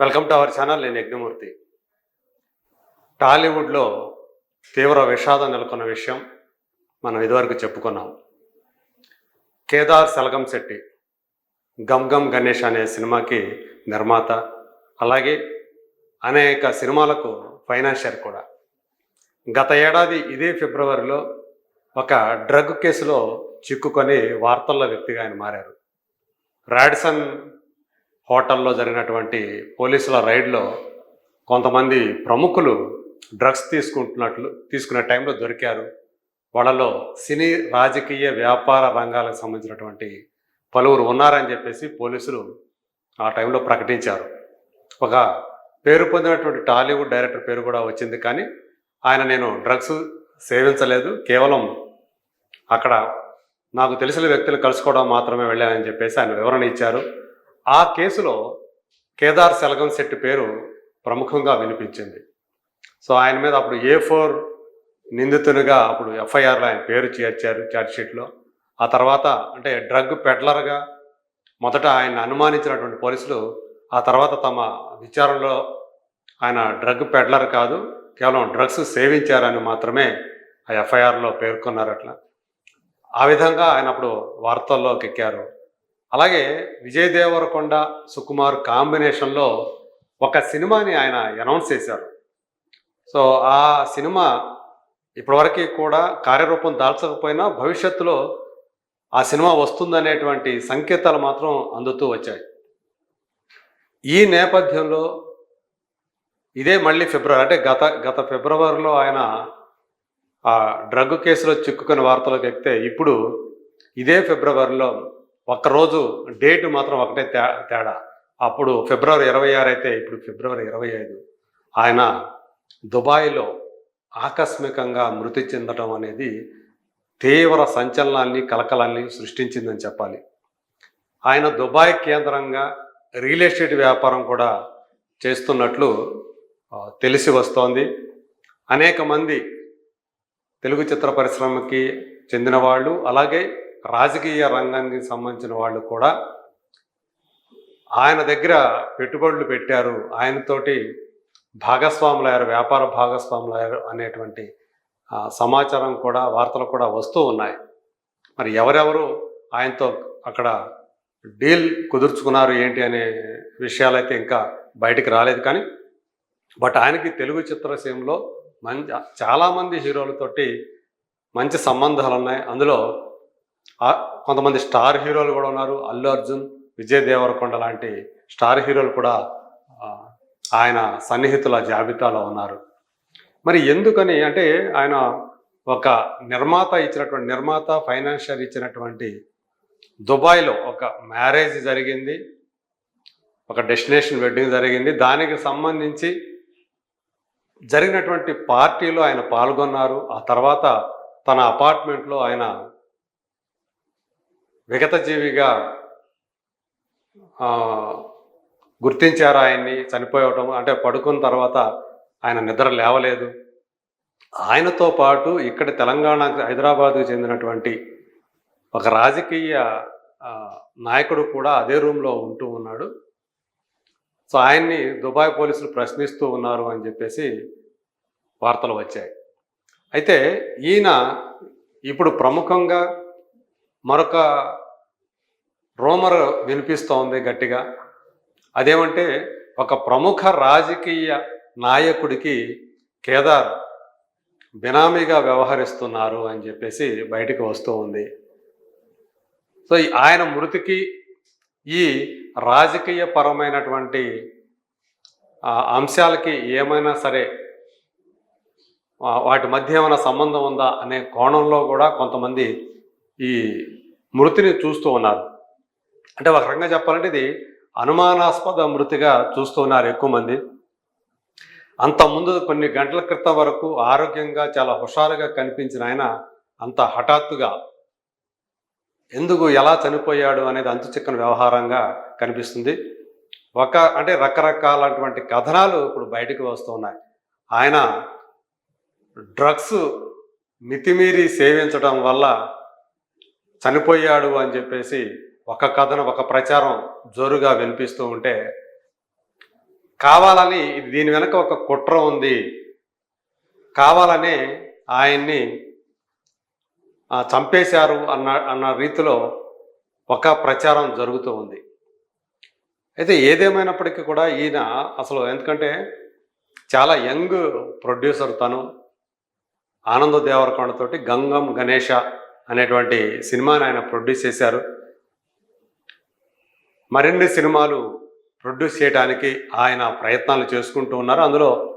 Welcome to our channel నేను యజ్ఞమూర్తి. టాలీవుడ్లో తీవ్ర విషాదం నెలకొన్న విషయం మనం ఇదివరకు చెప్పుకున్నాం. కేదార్ సెలగం శెట్టి గమ్ గమ్ గణేష్ అనే సినిమాకి నిర్మాత అలాగే అనేక సినిమాలకు ఫైనాన్షియర్ కూడా. గత ఏడాది ఇదే ఫిబ్రవరిలో ఒక డ్రగ్ కేసులో చిక్కుకొని వార్తల్లో వ్యక్తిగా ఆయన మారారు. రాడ్సన్ హోటల్లో జరిగినటువంటి పోలీసుల రైడ్లో కొంతమంది ప్రముఖులు డ్రగ్స్ తీసుకుంటున్నట్లు తీసుకునే టైంలో దొరికారు. వాళ్ళలో సినీ రాజకీయ వ్యాపార రంగాలకు సంబంధించినటువంటి పలువురు ఉన్నారని చెప్పేసి పోలీసులు ఆ టైంలో ప్రకటించారు. ఒక పేరు పొందినటువంటి టాలీవుడ్ డైరెక్టర్ పేరు కూడా వచ్చింది కానీ ఆయన నేను డ్రగ్స్ సేవించలేదు. కేవలం అక్కడ నాకు తెలిసిన వ్యక్తులు కలుసుకోవడం మాత్రమే వెళ్ళానని చెప్పేసి ఆయన వివరణ ఇచ్చారు. ఆ కేసులో కేదార్ సెలగం శెట్టి పేరు ప్రముఖంగా వినిపించింది. సో ఆయన మీద అప్పుడు ఏ ఫోర్ నిందితునిగా అప్పుడు ఎఫ్ఐఆర్లో ఆయన పేరు చేర్చారు ఛార్జ్షీట్లో ఆ తర్వాత అంటే డ్రగ్ పెడ్లర్గా మొదట ఆయన అనుమానించినటువంటి పోలీసులు ఆ తర్వాత తమ విచారణలో ఆయన డ్రగ్ పెడ్లర్ కాదు కేవలం డ్రగ్స్ సేవించారని మాత్రమే ఆ ఎఫ్ఐఆర్లో పేర్కొన్నారు అట్లా ఆ విధంగా ఆయన అప్పుడు వార్తల్లోకి ఎక్కారు. అలాగే విజయ్ దేవరకొండ సుకుమార్ కాంబినేషన్లో ఒక సినిమాని ఆయన అనౌన్స్ చేశారు. సో ఆ సినిమా ఇప్పటివరకు కూడా కార్యరూపం దాల్చకపోయినా భవిష్యత్తులో ఆ సినిమా వస్తుందనేటువంటి సంకేతాలు మాత్రం అందుతూ వచ్చాయి. ఈ నేపథ్యంలో ఇదే మళ్ళీ ఫిబ్రవరి అంటే గత గత ఫిబ్రవరిలో ఆయన ఆ డ్రగ్ కేసులో చిక్కుకున్న వార్తలకు ఎక్కితే ఇప్పుడు ఇదే ఫిబ్రవరిలో ఒక్కరోజు డేట్ మాత్రం ఒకటే తే తేడా. అప్పుడు ఫిబ్రవరి ఇరవై ఆరు అయితే ఇప్పుడు ఫిబ్రవరి ఇరవై ఐదు. ఆయన దుబాయ్లో ఆకస్మికంగా మృతి చెందడం అనేది తీవ్ర సంచలనాన్ని కలకలాన్ని సృష్టించిందని చెప్పాలి. ఆయన దుబాయ్ కేంద్రంగా రియల్ ఎస్టేట్ వ్యాపారం కూడా చేస్తున్నట్లు తెలిసి వస్తోంది. అనేక మంది తెలుగు చిత్ర పరిశ్రమకి చెందిన వాళ్ళు అలాగే రాజకీయ రంగానికి సంబంధించిన వాళ్ళు కూడా ఆయన దగ్గర పెట్టుబడులు పెట్టారు. ఆయనతోటి భాగస్వాములయ్యారు వ్యాపార భాగస్వాములయ్యారు అనేటువంటి సమాచారం కూడా వార్తలు కూడా వస్తూ ఉన్నాయి. మరి ఎవరెవరు ఆయనతో అక్కడ డీల్ కుదుర్చుకున్నారు ఏంటి అనే విషయాలైతే ఇంకా బయటికి రాలేదు కానీ బట్ ఆయనకి తెలుగు చిత్రసీమలో మంచి చాలామంది హీరోలతోటి మంచి సంబంధాలు ఉన్నాయి. అందులో కొంతమంది స్టార్ హీరోలు కూడా ఉన్నారు. అల్లు అర్జున్ విజయ్ దేవరకొండ లాంటి స్టార్ హీరోలు కూడా ఆయన సన్నిహితుల జాబితాలో ఉన్నారు. మరి ఎందుకని అంటే ఆయన ఒక నిర్మాత ఇచ్చినటువంటి నిర్మాత ఫైనాన్షియర్ ఇచ్చినటువంటి దుబాయ్లో ఒక మ్యారేజ్ జరిగింది. ఒక డెస్టినేషన్ వెడ్డింగ్ జరిగింది. దానికి సంబంధించి జరిగినటువంటి పార్టీలో ఆయన పాల్గొన్నారు. ఆ తర్వాత తన అపార్ట్మెంట్లో ఆయన విగతజీవిగా గుర్తించారు ఆయన్ని? చనిపోవటం అంటే పడుకున్న తర్వాత ఆయన నిద్ర లేవలేదు. ఆయనతో పాటు ఇక్కడ తెలంగాణ హైదరాబాద్కు చెందినటువంటి ఒక రాజకీయ నాయకుడు కూడా అదే రూమ్లో ఉంటూ ఉన్నాడు. సో ఆయన్ని దుబాయ్ పోలీసులు ప్రశ్నిస్తూ ఉన్నారు అని చెప్పేసి వార్తలు వచ్చాయి. అయితే ఈయన ఇప్పుడు ప్రముఖంగా మరొక రోమర్ వినిపిస్తోంది గట్టిగా. అదేమంటే ఒక ప్రముఖ రాజకీయ నాయకుడికి కేదార్ బినామీగా వ్యవహరిస్తున్నారు అని చెప్పేసి బయటకు వస్తూ ఉంది. సో ఈ ఆయన మృతికి ఈ రాజకీయ పరమైనటువంటి ఆ, అంశాలకి ఏమైనా సరే వాటి మధ్య ఏమైనా సంబంధం ఉందా అనే కోణంలో కూడా కొంతమంది ఈ మృతిని చూస్తూ ఉన్నారు. అంటే ఒక రకంగా చెప్పాలంటే ఇది అనుమానాస్పద మృతిగా చూస్తున్నారు ఎక్కువ మంది. అంత ముందు కొన్ని గంటల క్రితం వరకు ఆరోగ్యంగా చాలా హుషారుగా కనిపించిన ఆయన అంత హఠాత్తుగా ఎందుకు ఎలా చనిపోయాడు అనేది అంతు చిక్కని వ్యవహారంగా కనిపిస్తుంది. ఒక అంటే రకరకాలటువంటి కథనాలు ఇప్పుడు బయటకు వస్తున్నాయి ఆయన డ్రగ్స్ మితిమీరి సేవించడం వల్ల చనిపోయాడు అని చెప్పేసి ఒక కథను ఒక ప్రచారం జోరుగా వినిపిస్తూ ఉంటే కావాలని దీని వెనక ఒక కుట్ర ఉంది. కావాలని ఆయన్ని చంపేశారు అన్న అన్న రీతిలో ఒక ప్రచారం జరుగుతూ ఉంది. అయితే ఏదేమైనప్పటికీ కూడా ఈయన అసలు ఎందుకంటే చాలా యంగ్ ప్రొడ్యూసర్ తను ఆనంద దేవరకొండతోటి గంగం గణేష అనేటువంటి సినిమాని ఆయన ప్రొడ్యూస్ చేశారు. మరిన్ని సినిమాలు ప్రొడ్యూస్ చేయడానికి ఆయన ప్రయత్నాలు చేసుకుంటూ ఉన్నారు. అందులో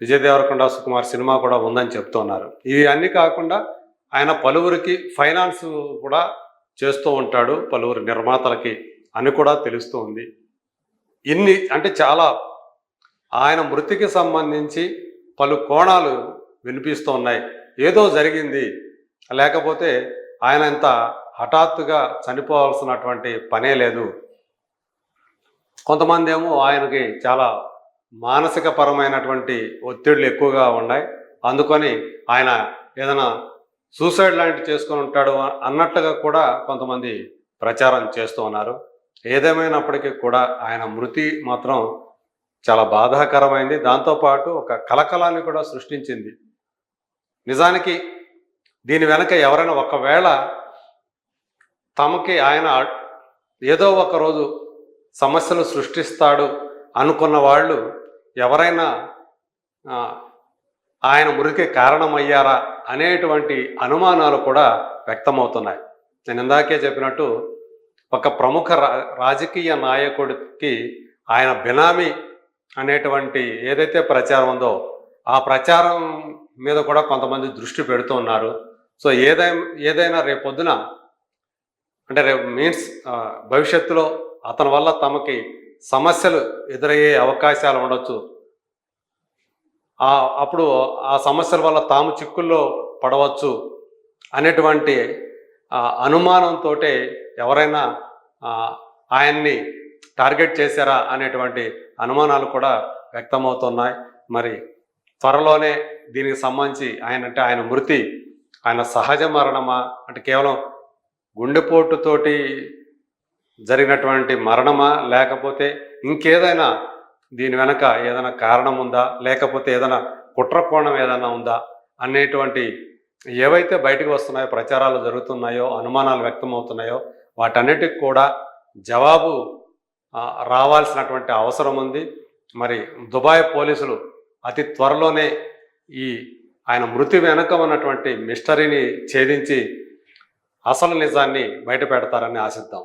విజయ్ దేవరకొండ సుకుమార్ సినిమా కూడా ఉందని చెప్తున్నారు. ఇవి అన్నీ కాకుండా ఆయన పలువురికి ఫైనాన్స్ కూడా చేస్తూ ఉంటాడు. పలువురు నిర్మాతలకి అని కూడా తెలుస్తూ ఉంది. ఇన్ని అంటే చాలా ఆయన మృతికి సంబంధించి పలు కోణాలు వినిపిస్తూ ఉన్నాయి. ఏదో జరిగింది. లేకపోతే ఆయన ఇంత హఠాత్తుగా చనిపోవాల్సినటువంటి పనే లేదు. కొంతమంది ఏమో ఆయనకి చాలా మానసిక పరమైనటువంటి ఒత్తిళ్ళు ఎక్కువగా ఉన్నాయి. అందుకని ఆయన ఏదైనా సూసైడ్ లాంటివి చేసుకొని ఉంటాడు అన్నట్టుగా కూడా కొంతమంది ప్రచారం చేస్తూ ఉన్నారు. ఏదేమైనప్పటికీ కూడా ఆయన మృతి మాత్రం చాలా బాధాకరమైంది. దాంతోపాటు ఒక కలకలాన్ని కూడా సృష్టించింది. నిజానికి దీని వెనక ఎవరైనా ఒకవేళ తమకి ఆయన ఏదో ఒక రోజు సమస్యలు సృష్టిస్తాడు అనుకున్న వాళ్ళు ఎవరైనా ఆయన మురికి కారణమయ్యారా అనేటువంటి అనుమానాలు కూడా వ్యక్తమవుతున్నాయి. నేను ఇందాకే చెప్పినట్టు ఒక ప్రముఖ రా రాజకీయ నాయకుడికి ఆయన బినామీ అనేటువంటి ఏదైతే ప్రచారం ఉందో ఆ ప్రచారం మీద కూడా కొంతమంది దృష్టి పెడుతూ ఉన్నారు. సో ఏదై ఏదైనా రేపొద్దున అంటే రేపు మీన్స్ భవిష్యత్తులో అతని వల్ల తమకి సమస్యలు ఎదురయ్యే అవకాశాలు ఉండొచ్చు. ఆ అప్పుడు ఆ సమస్యల వల్ల తాము చిక్కుల్లో పడవచ్చు అనేటువంటి అనుమానంతో ఎవరైనా ఆయన్ని టార్గెట్ చేశారా అనేటువంటి అనుమానాలు కూడా వ్యక్తమవుతున్నాయి. మరి త్వరలోనే దీనికి సంబంధించి ఆయన అంటే ఆయన మృతి ఆయన సహజ మరణమా? అంటే కేవలం గుండెపోటుతోటి జరిగినటువంటి మరణమా లేకపోతే ఇంకేదైనా దీని వెనక ఏదైనా కారణం ఉందా లేకపోతే ఏదైనా కుట్ర కోణం ఏదైనా ఉందా అనేటువంటి ఏవైతే బయటకు వస్తున్నాయో ప్రచారాలు జరుగుతున్నాయో అనుమానాలు వ్యక్తమవుతున్నాయో వాటన్నిటికి కూడా జవాబు రావాల్సినటువంటి అవసరం ఉంది. మరి దుబాయ్ పోలీసులు అతి త్వరలోనే ఈ ఆయన మృతి వెనుక ఉన్నటువంటి మిస్టరీని ఛేదించి అసలు నిజాన్ని బయట పెడతారని ఆశిద్దాం.